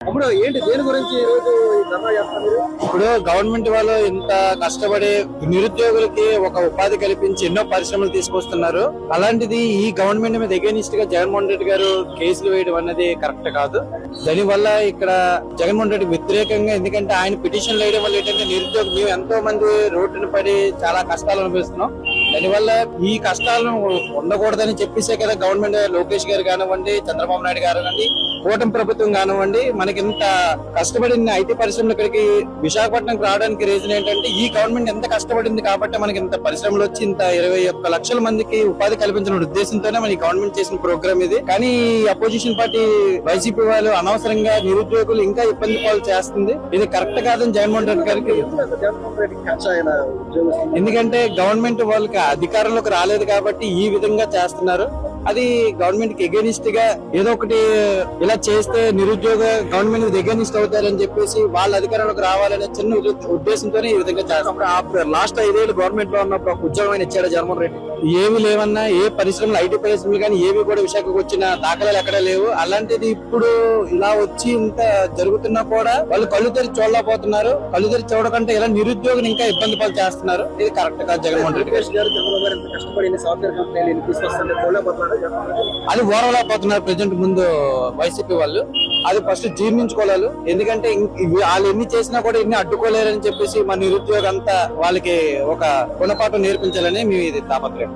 ఇప్పుడు ఏంటి దేని గురించి ఇప్పుడు గవర్నమెంట్ వాళ్ళు ఇంత కష్టపడి నిరుద్యోగులకి ఒక ఉపాధి కల్పించి ఎన్నో పరిశ్రమలు తీసుకొస్తున్నారు. అలాంటిది ఈ గవర్నమెంట్ మీద ఎగనిస్ట్గా జగన్మోహన్ రెడ్డి గారు కేసులు వేయడం అనేది కరెక్ట్ కాదు. దానివల్ల ఇక్కడ జగన్మోహన్ రెడ్డి వ్యతిరేకంగా ఎందుకంటే ఆయన పిటిషన్లు వేయడం వల్ల ఏంటంటే నిరుద్యోగం మేము ఎంతో మంది రోడ్డున పడి చాలా కష్టాలు అనుభవిస్తున్నాం. దానివల్ల ఈ కష్టాలను ఉండకూడదని చెప్పేసే కదా గవర్నమెంట్ లోకేష్ గారు కానివ్వండి చంద్రబాబు నాయుడు గారు కానివ్వండి కూటమి ప్రభుత్వం కానివ్వండి మనకి ఇంత కష్టపడిన ఐటీ పరిశ్రమలు ఇక్కడికి విశాఖపట్నంకి రావడానికి రీజన్ ఏంటంటే ఈ గవర్నమెంట్ ఎంత కష్టపడింది కాబట్టి మనకి ఇంత పరిశ్రమలు వచ్చి ఇంత ఇరవై ఒక్క లక్షల మందికి ఉపాధి కల్పించిన ఉద్దేశంతోనే మన గవర్నమెంట్ చేసిన ప్రోగ్రామ్ ఇది. కానీ అపోజిషన్ పార్టీ వైసీపీ వాళ్ళు అనవసరంగా నిరుద్యోగులు ఇంకా ఇబ్బంది పాలు చేస్తుంది. ఇది కరెక్ట్ కాదని జగన్మోహన్ రెడ్డి గారికి ఎందుకంటే గవర్నమెంట్ వాళ్ళకి అధికారంలోకి రాలేదు కాబట్టి ఈ విధంగా చేస్తున్నారు. అది గవర్నమెంట్కి ఎగనిస్ట్గా ఏదో ఒకటి ఇలా చేస్తే నిరుద్యోగ గవర్నమెంట్ ఎగనిస్ట్ అవుతారని చెప్పేసి వాళ్ళ అధికారంలోకి రావాలనే చిన్న ఉద్దే- ఉద్దేశంతోనే ఈ విధంగా చేస్తారు లాస్ట్ ఐదేళ్ళు గవర్నమెంట్లో ఉన్నప్పుడు ఒక ఉద్యోగం ఇచ్చాడు జగన్మోహన్ రెడ్డి. ఏమి లేవన్నా ఏ పరిశ్రమలు ఐటీ పరిశ్రమలు కానీ ఏవి కూడా విశాఖకు వచ్చిన దాఖలాలు ఎక్కడ లేవు. అలాంటిది ఇప్పుడు ఇలా వచ్చి ఇంత జరుగుతున్నా కూడా వాళ్ళు కళ్ళు తెరిచి చూడలేకపోతున్నారు. కళ్ళు తెరిచి చూడకంటే ఇలా నిరుద్యోగులు ఇంకా ఇబ్బంది పాలు చేస్తున్నారు. ఇది కరెక్ట్ కాదు జగన్మోహన్ రెడ్డి గారు. కష్టపడి సాఫ్ట్వేర్ కంపెనీలు తీసుకొస్తుంటే అది జగన్మోహన్ పోతున్నారు ఓరవలేకపోతున్నారు ప్రజెంట్ ముందు వైసీపీ వాళ్ళు. అది ఫస్ట్ జీర్ణించుకోవాలి ఎందుకంటే వాళ్ళు ఎన్ని చేసినా కూడా ఎన్ని అడ్డుకోలేరని చెప్పేసి మన నిరుద్యోగం అంతా వాళ్ళకి ఒక గుణపాఠం నేర్పించాలని మేము ఇది తాపత్రయం.